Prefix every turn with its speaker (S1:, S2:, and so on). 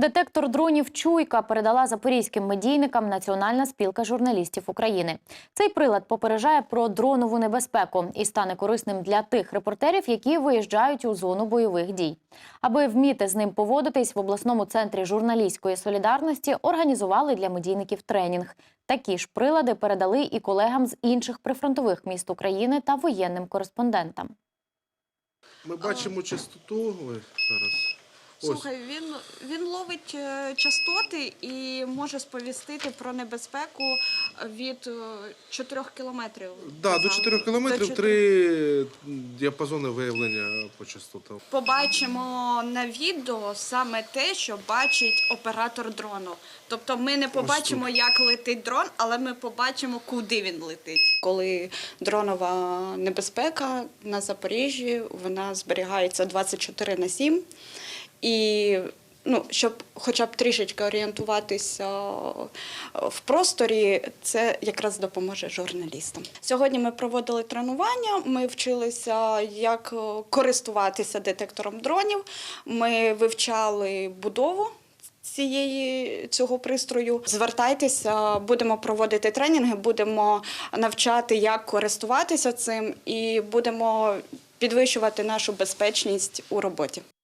S1: Детектор дронів Чуйка передала запорізьким медійникам Національна спілка журналістів України. Цей прилад попереджає про дронову небезпеку і стане корисним для тих репортерів, які виїжджають у зону бойових дій. Аби вміти з ним поводитись в обласному центрі журналістської солідарності, організували для медійників тренінг. Такі ж прилади передали і колегам з інших прифронтових міст України та воєнним кореспондентам.
S2: Ми бачимо частоту. Зараз.
S3: Слухай, він, він ловить е, частоти і може сповістити про небезпеку від 4 кілометрів.
S2: Да, до
S3: казали.
S2: 4 кілометрів
S3: До
S2: три діапазони виявлення по частотам.
S3: Побачимо на відео саме те, що бачить оператор дрону. Тобто ми не побачимо, як летить дрон, але ми побачимо, куди він летить. Коли дронова небезпека на Запоріжжі, вона зберігається 24 на 7. І ну, щоб хоча б трішечки орієнтуватися в просторі, це якраз допоможе журналістам. Сьогодні ми проводили тренування. Ми вчилися, як е, користуватися детектором дронів. Ми вивчали будову. Цієї цього пристрою звертайтеся, будемо проводити тренінги, будемо навчати, як користуватися цим, і будемо підвищувати нашу безпечність у роботі.